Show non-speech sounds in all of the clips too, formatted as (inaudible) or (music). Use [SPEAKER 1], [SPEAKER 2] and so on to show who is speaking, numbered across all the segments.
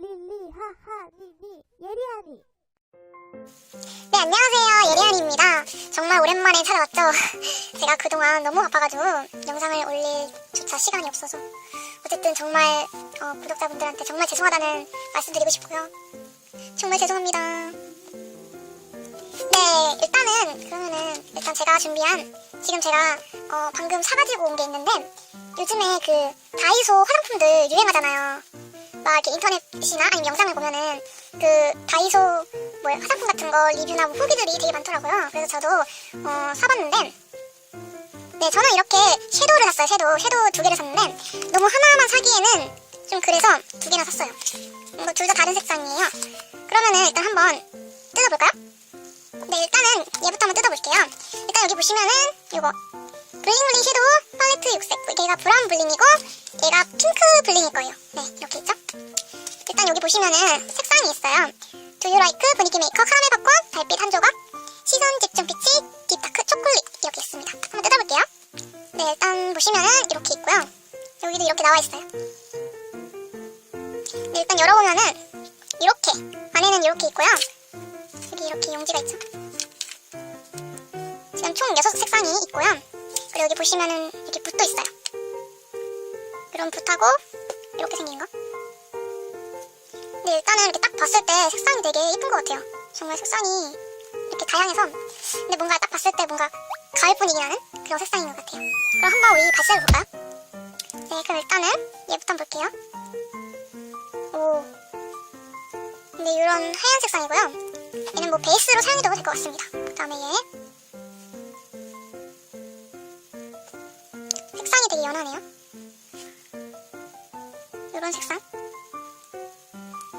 [SPEAKER 1] 릴리 하하 리리 예리하니
[SPEAKER 2] 네, 안녕하세요. 예리안입니다. 정말 오랜만에 찾아왔죠. (laughs) 제가 그동안 너무 바빠가지고 영상을 올릴 조차 시간이 없어서. 어쨌든 정말 어, 구독자분들한테 정말 죄송하다는 말씀드리고 싶고요. 정말 죄송합니다. 네, 일단은 그러면은 일단 제가 준비한 지금 제가 어, 방금 사가지고 온 게 있는데 요즘에 그 다이소 화장품들 유행하잖아요. 막 이렇게 인터넷이나 아니면 영상을 보면은 그 다이소 뭐 화장품 같은 거 리뷰나 뭐 후기들이 되게 많더라고요. 그래서 저도 어, 사봤는데 네 저는 이렇게 섀도우를 샀어요. 섀도우 섀도우 두 개를 샀는데 너무 하나만 사기에는 좀 그래서 두 개나 샀어요. 뭐둘다 다른 색상이에요. 그러면은 일단 한번 뜯어볼까요? 네 일단은 얘부터 한번 뜯어볼게요. 일단 여기 보시면은 이거 블링블링 섀도우 팔레트 6색 얘가 브라운 블링이고 얘가 핑크 블링일 거예요. 네 이렇게 있죠? 일단 여기 보시면은 색상이 있어요. 두유라이크 분위기 메이커 카라멜 팝콘 달빛 한 조각 시선 집중 피치 딥다크 초콜릿 이렇게 있습니다. 한번 뜯어볼게요. 네 일단 보시면은 이렇게 있고요. 여기도 이렇게 나와 있어요. 네 일단 열어보면은 이렇게 안에는 이렇게 있고요. 여기 이렇게 용지가 있죠. 지금 총 6색상이 있고요. 그리고 여기 보시면은 이렇게 붓도 있어요. 이런 붓하고 이렇게 생긴 거. 근데 일단은 이렇게 딱 봤을 때 색상이 되게 예쁜 것 같아요. 정말 색상이 이렇게 다양해서 근데 뭔가 딱 봤을 때 뭔가 가을 분위기 나는 그런 색상인 것 같아요. 그럼 한번 우리 발색을 볼까요? 네, 그럼 일단은 얘부터 볼게요. 오. 근데 이런 하얀 색상이고요. 얘는 뭐 베이스로 사용해도 될 것 같습니다. 그 다음에 얘. 연하네요. 이런 색상.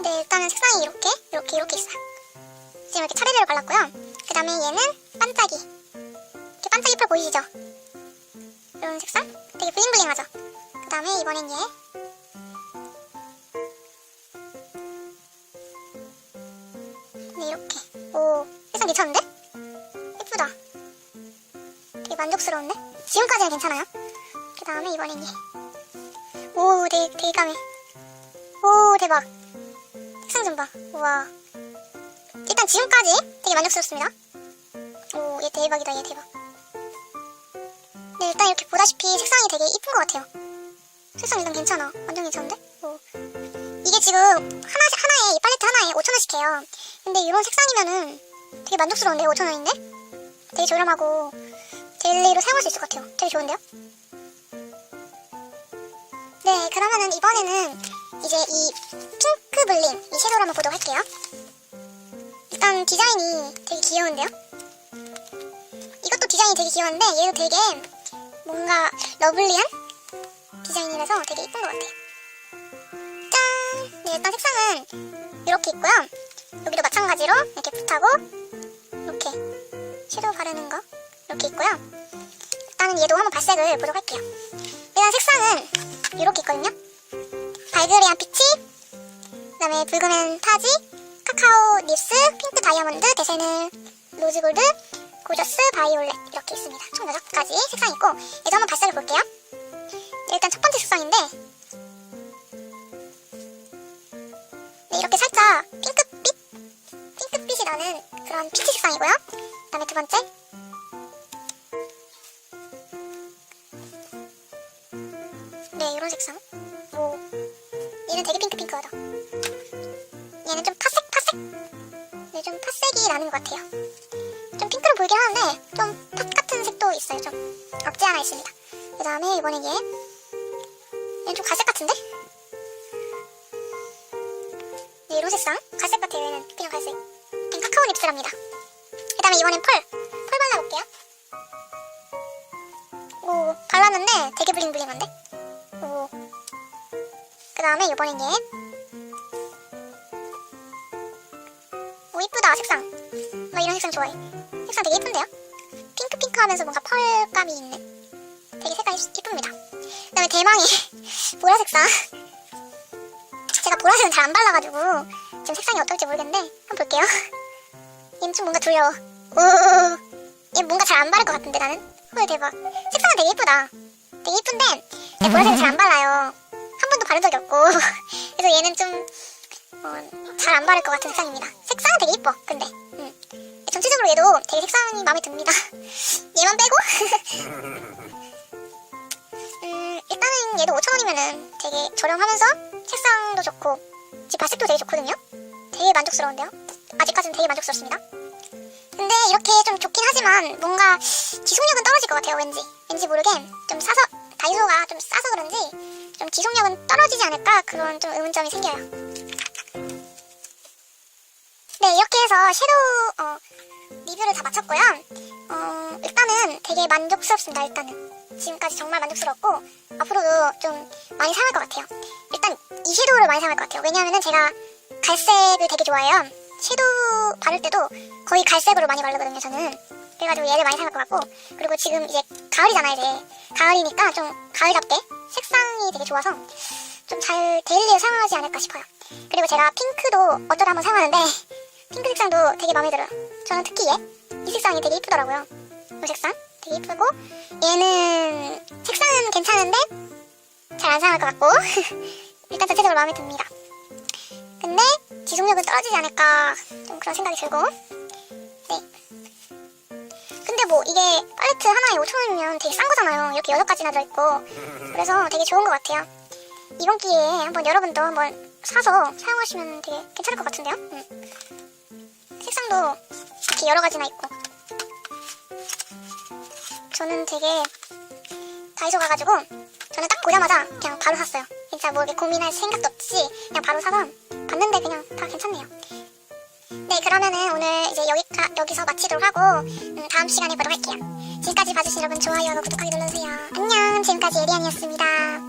[SPEAKER 2] 네, 일단은 색상이 이렇게, 이렇게, 이렇게 있어요. 지금 이렇게 차례대로 발랐고요. 그 다음에 얘는 반짝이. 이렇게 반짝이 펄 보이시죠? 이런 색상? 되게 블링블링하죠? 그 다음에 이번엔 얘. 네, 이렇게. 오, 색상 괜찮은데? 예쁘다. 되게 만족스러운데? 지금까지는 괜찮아요. 그 다음에 이번엔 얘. 오, 되게, 되게 까매. 오, 대박. 색상 좀 봐. 우와. 일단 지금까지 되게 만족스럽습니다. 오, 얘 대박이다, 얘 대박. 네, 일단 이렇게 보다시피 색상이 되게 이쁜 것 같아요. 색상 일단 괜찮아. 완전 괜찮은데? 오. 이게 지금 하나, 하나에, 이 팔레트 하나에 5천원씩 해요. 근데 이런 색상이면은 되게 만족스러운데요, 5천원인데? 되게 저렴하고 데일리로 사용할 수 있을 것 같아요. 되게 좋은데요? 네, 그러면은 이번에는 이제 이 핑크 블링 이 섀도우를 한번 보도록 할게요. 일단 디자인이 되게 귀여운데요? 이것도 디자인이 되게 귀여운데 얘도 되게 뭔가 러블리한 디자인이라서 되게 이쁜 것 같아요. 짠! 네, 일단 색상은 이렇게 있고요. 여기도 마찬가지로 이렇게 붓하고 이렇게 섀도우 바르는 거 이렇게 있고요. 일단은 얘도 한번 발색을 보도록 할게요. 일단 색상은 이렇게 있거든요. 발그레한 피치, 그 다음에 붉은 타지, 카카오 립스, 핑크 다이아몬드, 데세늘, 로즈골드, 고저스, 바이올렛 이렇게 있습니다. 총 6가지 색상이 있고 얘도 한번 발색을 볼게요. 일단 첫 번째 색상인데 네, 이렇게 살짝 핑크빛? 핑크빛이 나는 그런 피치 색상이고요. 그 다음에 두 번째 네, 이런 색상. 오. 얘는 되게 핑크핑크하다. 얘는 좀 파색, 파색? 네, 좀 파색이 나는 것 같아요. 좀 핑크로 보이긴 하는데, 좀 팥 같은 색도 있어요. 좀 없지 않아 있습니다. 그 다음에 이번엔 얘. 얘는 좀 갈색 같은데? 네, 이런 색상. 갈색 같아요, 얘는. 그냥 갈색. 그냥 카카오 립스랍니다. 그 다음에 이번엔 펄. 펄 발라볼게요. 오, 발랐는데 되게 블링블링한데? 다음에 이번엔 얘. 오, 이쁘다, 색상. 나 이런 색상 좋아해. 색상 되게 이쁜데요? 핑크핑크 하면서 뭔가 펄감이 있는. 되게 색깔이 이쁩니다. 그 다음에 대망의 (laughs) 보라 색상. 제가 보라색은 잘 안 발라가지고 지금 색상이 어떨지 모르겠는데 한번 볼게요. 얘는 좀 뭔가 두려워. 오, 얘 뭔가 잘 안 바를 것 같은데 나는? 헐 대박. 색상은 되게 예쁘다. 되게 예쁜데 제 보라색은 잘 안 발라요. 한 번도 바른 적이 없고 (laughs) 그래서 얘는 좀 어, 잘안 바를 것 같은 색상입니다. 색상은 되게 이뻐. 근데 음. 전체적으로 얘도 되게 색상이 마음에 듭니다. (laughs) 얘만 빼고 (laughs) 음, 일단은 얘도 5,000원이면은 되게 저렴하면서 색상도 좋고 집 발색도 되게 좋거든요. 되게 만족스러운데요. 아직까지는 되게 만족스럽습니다. 근데 이렇게 좀 좋긴 하지만 뭔가 지속력은 떨어질 것 같아요. 왠지 왠지 모르게 좀 싸서 다이소가 좀 싸서 그런지 좀 지속력은 떨어지지 않을까 그런 좀 의문점이 생겨요. 네 이렇게 해서 섀도우 어, 리뷰를 다 마쳤고요. 어, 일단은 되게 만족스럽습니다. 일단은 지금까지 정말 만족스럽고 앞으로도 좀 많이 사용할 것 같아요. 일단 이 섀도우를 많이 사용할 것 같아요. 왜냐하면 제가 갈색을 되게 좋아해요. 섀도우 바를 때도 거의 갈색으로 많이 바르거든요. 저는 그래가지고 얘를 많이 사용할 것 같고 그리고 지금 이제 가을이잖아요. 이제 가을이니까 좀 가을답게 색상이 되게 좋아서 좀 잘 데일리에 사용하지 않을까 싶어요. 그리고 제가 핑크도 어쩌다 한번 사용하는데 핑크 색상도 되게 마음에 들어요. 저는 특히 얘, 이 색상이 되게 이쁘더라고요. 이 색상 되게 이쁘고 얘는 색상은 괜찮은데 잘 안 사용할 것 같고 (laughs) 일단 전체적으로 마음에 듭니다. 근데 지속력은 떨어지지 않을까 좀 그런 생각이 들고 뭐 이게 팔레트 하나에 5,000원이면 되게 싼 거잖아요. 이렇게 여섯 가지나 들어있고 그래서 되게 좋은 것 같아요. 이번 기회에 한번 여러분도 한번 사서 사용하시면 되게 괜찮을 것 같은데요? 음. 색상도 이렇게 여러 가지나 있고 저는 되게 다이소 가가지고 저는 딱 보자마자 그냥 바로 샀어요. 진짜 뭐 이렇게 고민할 생각도 없이 그냥 바로 사서 그러면은 오늘 이제 여기까, 여기서 마치도록 하고 음, 다음 시간에 보도록 할게요. 지금까지 봐주신 여러분 좋아요하고 구독하기 눌러주세요. 안녕 지금까지 예리안이었습니다.